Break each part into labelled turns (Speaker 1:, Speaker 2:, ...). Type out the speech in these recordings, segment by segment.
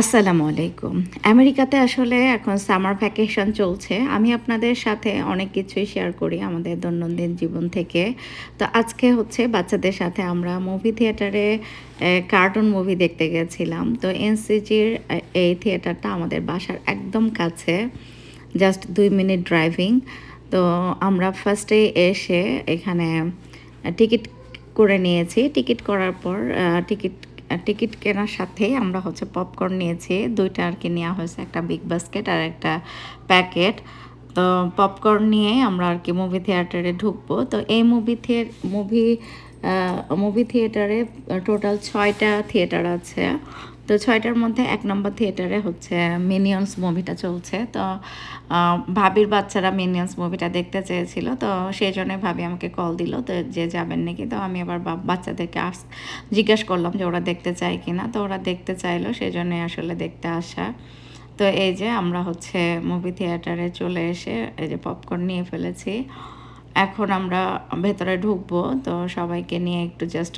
Speaker 1: আসসালামু আলাইকুম। আমেরিকাতে আসলে এখন সামার ভ্যাকেশন চলছে। আমি আপনাদের সাথে অনেক কিছুই শেয়ার করি আমাদের দৈনন্দিন জীবন থেকে। তো আজকে হচ্ছে বাচ্চাদের সাথে আমরা মুভি থিয়েটারে কার্টুন মুভি দেখতে গেছিলাম। তো এনসিজির এই থিয়েটারটা আমাদের বাসার একদম কাছে, জাস্ট দুই মিনিট ড্রাইভিং। তো আমরা ফার্স্টে এসে এখানে টিকিট করে নিয়েছি। টিকিট করার পর টিকিট টিকিট কেনার সাথে আমরা হচ্ছে পপকর্ন নিয়েছি। দুইটা আর কি নেওয়া হয়েছে, একটা বিগ বাস্কেট আর একটা প্যাকেট তো পপকর্ন নিয়ে আমরা আর কি মুভি থিয়েটারে ঢুকবো। তো এই মুভি মুভি মুভি থিয়েটারে টোটাল ছয়টা থিয়েটার আছে। তো ছয়টার মধ্যে এক নম্বর থিয়েটারে হচ্ছে মিনিয়ন্স মুভিটা চলছে। তো ভাবির বাচ্চারা মিনিয়ন্স মুভিটা দেখতে চেয়েছিল, তো সেই জন্যই ভাবি আমাকে কল দিল, তো যে যাবেন নাকি, তো আমি আবার বাচ্চাদেরকে আস, জিজ্ঞেস করলাম যে ওরা দেখতে চায় কি না তো ওরা দেখতে চাইলো, সেই জন্যই আসলে দেখতে আসা। তো এই যে আমরা হচ্ছে মুভি থিয়েটারে চলে এসে এই যে পপকর্ন নিয়ে ফেলেছি। এখন আমরা ভেতরে ঢুকবো, তো সবাইকে নিয়ে একটু জাস্ট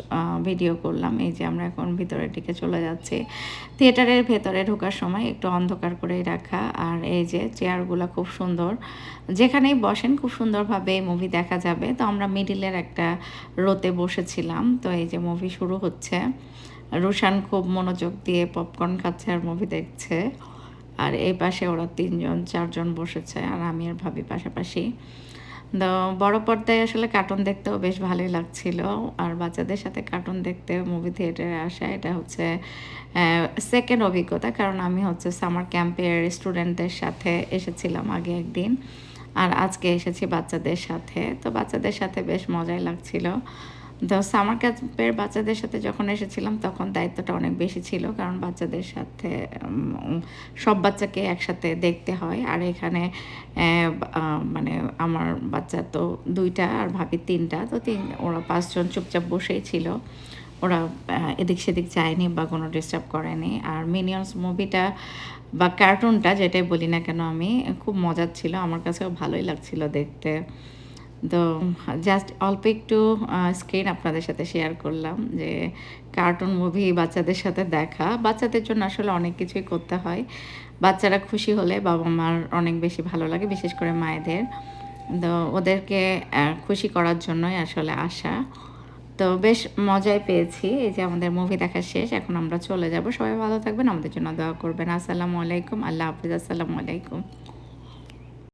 Speaker 1: ভিডিও করলাম। এই যে আমরা এখন ভিতরের দিকে চলে যাচ্ছি। থিয়েটারের ভেতরে ঢোকার সময় একটু অন্ধকার করেই রাখা। আর এই যে চেয়ারগুলো খুব সুন্দর। যেখানেই বসেন খুব সুন্দরভাবে মুভি দেখা যাবে। তো আমরা মিডিলের একটা রোতে বসেছিলাম। তো এই যে মুভি শুরু হচ্ছে। রুশান খুব মনোযোগ দিয়ে পপকর্ন খাচ্ছে আর মুভি দেখছে। আর এই পাশে ওরা তিনজন, চারজন বসেছে। আর আমি আর ভাবি পাশাপাশি। বড় পর্দায় আসলে কার্টুন দেখতেও বেশ ভালোই লাগছিল। আর বাচ্চাদের সাথে কার্টুন দেখতে মুভি থিয়েটারে আসা, এটা হচ্ছে সেকেন্ড অভিজ্ঞতা। কারণ আমি হচ্ছে সামার ক্যাম্পের স্টুডেন্টদের সাথে এসেছিলাম আগে একদিন। আর আজকে এসেছি বাচ্চাদের সাথে। তো বাচ্চাদের সাথে বেশ মজাই লাগছিল। সামার ক্যাম্পের বাচ্চাদের সাথে যখন এসেছিলাম, তখন দায়িত্বটা অনেক বেশি ছিল। কারণ বাচ্চাদের সাথে সব বাচ্চাকে একসাথে দেখতে হয়। আর এখানে মানে আমার বাচ্চা তো দুইটা আর ভাবি তিনটা। তো তিন, ওরা পাঁচজন চুপচাপ বসেই ছিল। ওরা এদিক সেদিক যায়নি বা কোনো ডিস্টার্ব করেনি। আর মিনিয়ন্স মুভিটা বা কার্টুনটা যেটাই বলি না কেন আমি, খুব মজার ছিল। আমার কাছেও ভালোই লাগছিল দেখতে। তো জাস্ট অল্প একটু স্ক্রিন আপনাদের সাথে শেয়ার করলাম যে কার্টুন মুভি বাচ্চাদের সাথে দেখা। বাচ্চাদের জন্য আসলে অনেক কিছুই করতে হয়। বাচ্চারা খুশি হলে বাবা মার অনেক বেশি ভালো লাগে বিশেষ করে মায়েদের। তো ওদেরকে খুশি করার জন্যই আসলে আসা। তো বেশ মজাই পেয়েছি এই যে আমাদের মুভি দেখা শেষ এখন আমরা চলে যাব। সবাই ভালো থাকবেন আমাদের জন্য দোয়া করবেন। আসসালামু আলাইকুম আল্লাহ হাফিজ আসসালামু আলাইকুম।